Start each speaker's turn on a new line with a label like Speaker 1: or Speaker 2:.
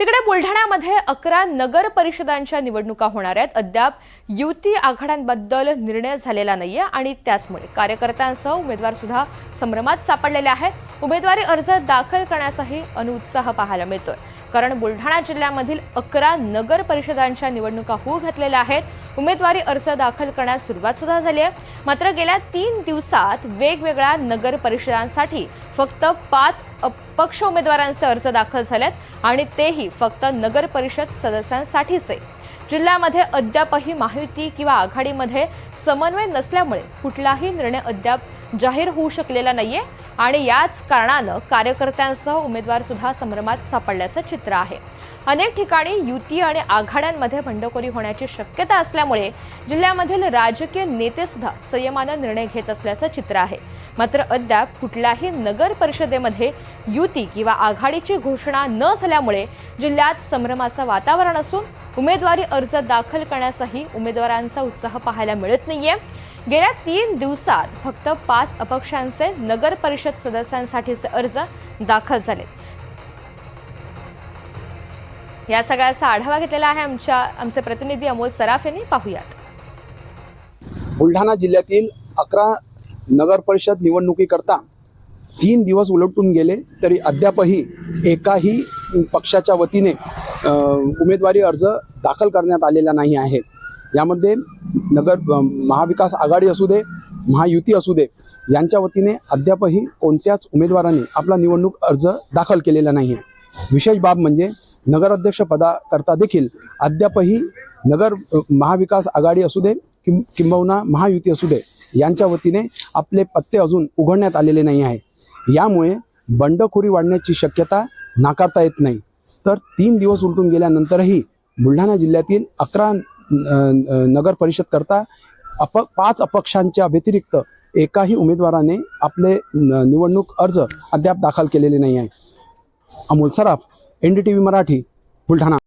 Speaker 1: तिकडे बुलढाण्यामध्ये अकरा नगर परिषदांच्या निवडणुका होणार आहेत. अद्याप युती आघाड्यांबद्दल निर्णय झालेला नाहीये आणि त्याचमुळे कार्यकर्त्यांसह उमेदवार सुद्धा संभ्रमात सापडलेले आहेत. उमेदवारी अर्ज दाखल करण्याचाही अनुत्साह पाहायला मिळतोय. कारण बुलढाणा जिल्ह्यामधील अकरा नगर परिषदांच्या निवडणुका होऊ घातलेल्या आहेत. उमेदवारी अर्ज दाखल करण्यास सुरुवात सुद्धा झाली आहे. मात्र गेल्या तीन दिवसात वेगवेगळ्या नगर परिषदांसाठी फक्त पाच अपक्ष उमेदवारांचे अर्ज दाखल झालेत आणि तेही फक्त नगर परिषद आहे जिल्ह्यामध्ये अद्यापही महायुती किंवा आघाडीमध्ये समन्वय नसल्यामुळे कुठलाही निर्णय अद्याप जाहीर होऊ शकलेला नाहीये आणि याच कारणानं कार्यकर्त्यांसह उमेदवार सुद्धा संभ्रमात सापडल्याचं चित्र आहे. अनेक ठिकाणी युती आणि आघाड्यांमध्ये बंडखोरी होण्याची शक्यता असल्यामुळे जिल्ह्यामधील राजकीय नेते सुद्धा संयमानं निर्णय घेत असल्याचं चित्र आहे. मात्र अद्याप कुठल्याही नगर परिषदेमध्ये युती किंवा आघाडीची घोषणा न झाल्यामुळे जिल्ह्यात संभ्रमाचं वातावरण असून उमेदवारी अर्ज दाखल करण्यासही उमेदवारांचा उत्साह पाहायला मिळत नाहीये. गेल्या तीन दिवसात फक्त पाच अपक्षांचे नगर परिषद सदस्यांसाठीचे अर्ज दाखल झाले. या सगळ्याचा आढावा घेतलेला आहे आमच्या आमचे प्रतिनिधी अमोल सराफ यांनी. पाहूयात.
Speaker 2: बुलढाणा जिल्ह्यातील अकरा नगर परिषद निवडणुकीकरता तीन दिवस उलटून गेले तरी अद्यापही एकाही पक्षाच्या वतीने उमेदवारी अर्ज दाखल करण्यात आलेला नाही आहे. यामध्ये नगर महाविकास आघाडी असू दे महायुती असू दे यांच्या वतीने अद्यापही कोणत्याच उमेदवारांनी आपला निवडणूक अर्ज दाखल केलेला नाही आहे. विशेष बाब म्हणजे नगराध्यक्ष पदाकरता देखील अद्यापही नगर महाविकास आघाडी असू दे किं किंबहुना महायुती असू दे यांच्या वतीने आपले पत्ते अजून उघडण्यात आलेले नाही आहे. यामुळे बंडखोरी वाढण्याची शक्यता नाकारता येत नाही. तर तीन दिवस उलटून गेल्यानंतरही बुलढाणा जिल्ह्यातील अकरा नगर परिषद करता अप पाच अपक्षांच्या व्यतिरिक्त एकाही उमेदवाराने आपले निवडणूक अर्ज अद्याप दाखल केलेले नाही आहे. Amol Saraf N D T V Marathi Buldhana.